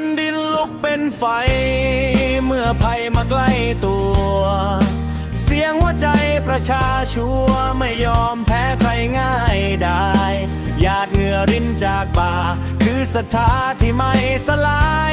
นดินลุกเป็นไฟ เมื่อภัยมาใกล้ตัว เสียงหัวใจประชาชัวไม่ยอมแพ้ใครง่ายได้ หยาดเหงื่อรินจากบ่า คือศรัทธาที่ไม่สลาย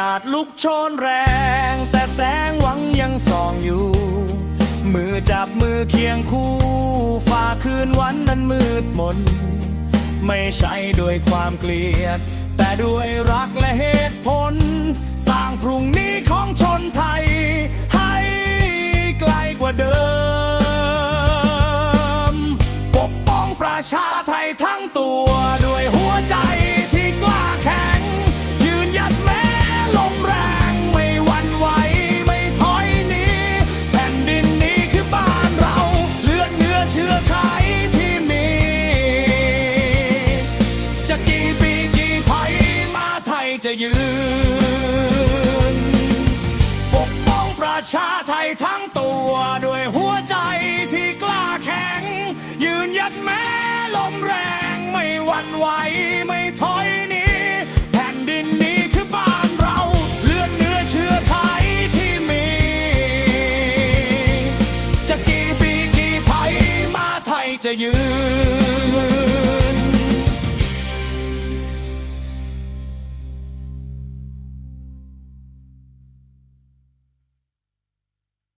อาจลุกโชนแรง แต่แสงหวังยังส่องอยู่ มือจับมือเคียงคู่ฝ่าคืนวันนั้นมืดมน ไม่ใช่ด้วยความเกลียด แต่ด้วยรักและเหตุผล สร้างพรุ่งนี้ของชนไทย ให้ไกลกว่าเดิม ปกป้องประชาไทยทั้งตัวด้วยหัวใจ ปกป้องประชาไทยทั้งตัวด้วยหัวใจที่กล้าแข็ง ยืนยัดแม้ลมแรงไม่หวั่นไหวไม่ถอยหนีแผ่นดินนี้คือบ้านเราเลือดเนื้อเชื้อไทยที่มี จะกี่ปีกี่ภัยมาไทยจะยืน